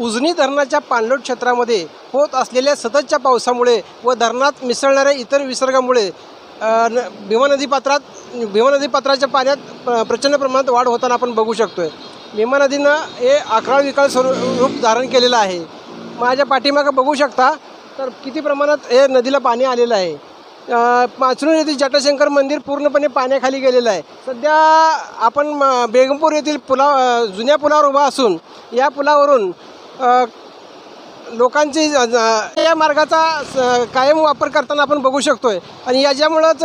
उजनी धरणाच्या पाणलोट क्षेत्रामध्ये होत असलेल्या सततच्या पावसामुळे व धरणात मिसळणाऱ्या इतर विसर्गामुळे न- भीमा नदीपात्रात भीमा नदीपात्राच्या पाण्यात प्र- प्रचंड प्रमाणात वाढ होताना आपण बघू शकतोय. भीमा नदीनं हे अकरा विकाळ स्वरूप धारण केलेलं आहे. माझ्या पाठीमागं बघू शकता तर किती प्रमाणात हे नदीला पाणी आलेलं आहे. माचरू येथील जटाशंकर मंदिर पूर्णपणे पाण्याखाली गेलेलं आहे. सध्या आपण म- बेगमपूर येथील पुला जुन्या पुलावर उभा असून या पुलावरून लोकांची या मार्गाचा स- कायम वापर करताना आपण बघू शकतोय. आणि याच्यामुळंच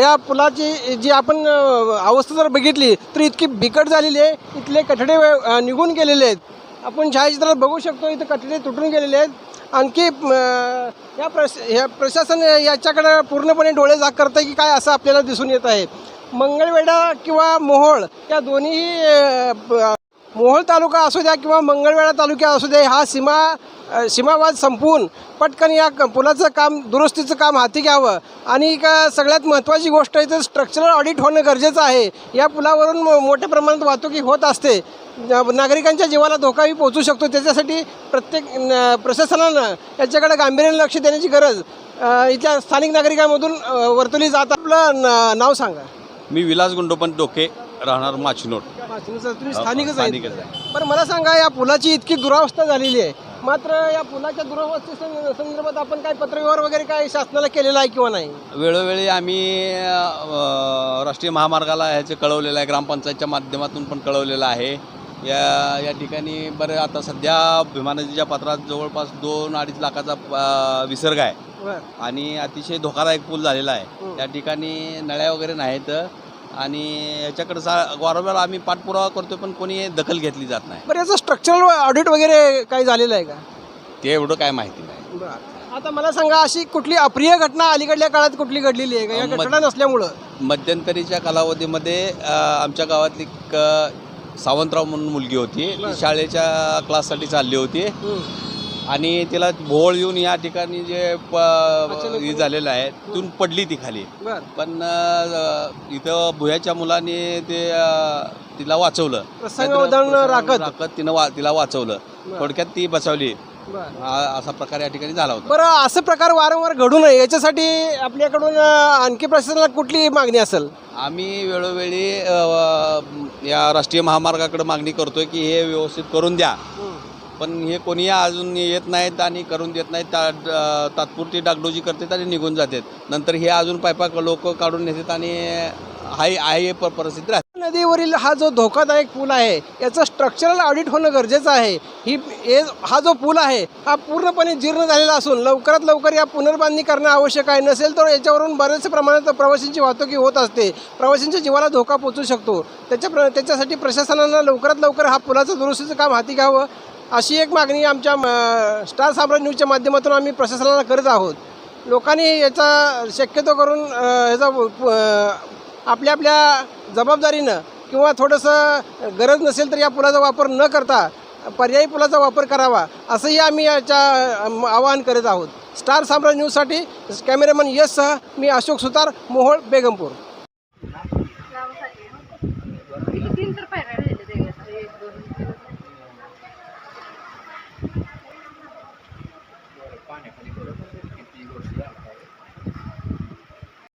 या पुलाची जी आपण अवस्था जर बघितली तर इतकी बिकट झालेली आहे. इथले कठडे निघून गेलेले आहेत. आपण छायाचित्रात बघू शकतो इथं कठडे तुटून गेलेले आहेत. आणखी या प्रश ह्या प्रशासन याच्याकडे पूर्णपणे डोळे जाग करतं की काय असं आपल्याला दिसून येत आहे. मंगळवेढा किंवा मोहोळ या दोन्ही मोहोळ तालुका असू द्या किंवा मंगळवेढा तालुका असू द्या हा सीमा सीमावाद संपवून पटकन या क- पुलाचं काम दुरुस्तीचं काम हाती घ्यावं. आणि का सगळ्यात महत्त्वाची गोष्ट आहे तर स्ट्रक्चरल ऑडिट होणं गरजेचं आहे. या पुलावरून मो- मोठ्या प्रमाणात वाहतुकी होत असते. नागरिकांच्या जीवाला धोकाही पोहोचू शकतो. त्याच्यासाठी प्रत्येक प्रशासनानं याच्याकडे गांभीर्याने लक्ष देण्याची गरज इथल्या स्थानिक नागरिकांमधून वर्तवली जात. आपलं नाव सांगा. मी विलास गुंडोपंत डोके. राहणार माचिनोट तुम्ही स्थानिकच स्थानिकच आहे. पण मला सांगा या पुलाची इतकी दुरावस्था झालेली आहे. मात्र या पुलाच्या दुरावस्थे संदर्भात आपण काय पत्रव्यवहार वगैरे काय शासनाला केलेला आहे किंवा नाही? वेळोवेळी आम्ही अ, राष्ट्रीय महामार्गाला ह्याचे कळवलेलं आहे ग्रामपंचायतच्या माध्यमातून पण कळवलेलं आहे. या या ठिकाणी बरं आता सध्या भीमा नदीच्या पात्रात जवळपास दोन अडीच लाखाचा अ, विसर्ग आहे. बरं. आणि अतिशय धोकादायक पूल झालेला आहे. त्या ठिकाणी नळ्या वगैरे नाहीत. आणि याच्याकडे सा वारंवार आम्ही पाठपुरावा करतो पण कोणी दखल घेतली जात नाही. बरं याचं स्ट्रक्चरल ऑडिट वगैरे काही झालेलं आहे का? ते एवढं काय माहिती नाही. बरं. आता मला सांगा अशी कुठली अप्रिय घटना अलीकडल्या काळात कुठली घडलेली आहे का? या घटना नसल्यामुळं. मध्यंतरीच्या कालावधीमध्ये अ, आमच्या गावातली क सावंतराव म्हणून मुलगी होती. ती. शाळेच्या क्लाससाठी चालली होती. आणि तिला भोवळ येऊन या ठिकाणी जे प हे झालेलं आहे तिथून पडली ती खाली. बरं. पण अ, इथं भुयाच्या मुलाने ते अ, तिला वाचवलं. प्रसंग राखत. राखत तिनं वा तिला वाचवलं. थोडक्यात ती बचावली बरं. असा प्रकार या ठिकाणी झाला होता. बरं असं प्रकार वारंवार घडू नये याच्यासाठी आपल्याकडून अं, आणखी प्रशासनाला कुठली मागणी असेल? आम्ही वेळोवेळी अ, या राष्ट्रीय महामार्गाकडे मागणी करतोय की हे व्यवस्थित करून द्या. पण हे कोणी अजून येत नाहीत आणि करून देत नाहीत ता तात्पुरती डागडोजी करतात आणि निघून जातात. नंतर हे अजून पायपा लोक काढून नेतात आणि हाय आहे परिस्थिती राहते. नदीवरील हा जो धोकादायक पूल आहे याचं स्ट्रक्चरल ऑडिट होणं गरजेचं आहे. ही हे हा जो पूल आहे हा पूर्णपणे जीर्ण झालेला असून लवकरात लवकर या पुनर्बांधणी करणं आवश्यक आहे. नसेल तर याच्यावरून बऱ्याचशा प्रमाणात प्रवाशांची वाहतुकी होत असते. प्रवाशांच्या जीवाला धोका पोचू शकतो. त्याच्या प्र त्याच्यासाठी प्रशासनानं लवकरात लवकर हा पुलाचं दुरुस्तीचं काम हाती घ्यावं. अशी एक मागणी आमच्या स्टार साम्राज्य न्यूजच्या माध्यमातून आम्ही प्रशासनाला करत आहोत. लोकांनी याचा शक्यतो करून याचा आपल्या आपल्या जबाबदारीनं किंवा थोडंसं गरज नसेल तर या पुलाचा वापर न करता पर्यायी पुलाचा वापर करावा असंही आम्ही याच्या आवाहन करत आहोत. स्टार साम्राज्य न्यूजसाठी कॅमेरामन यशसह मी अशोक सुतार मोहोळ बेगमपूर.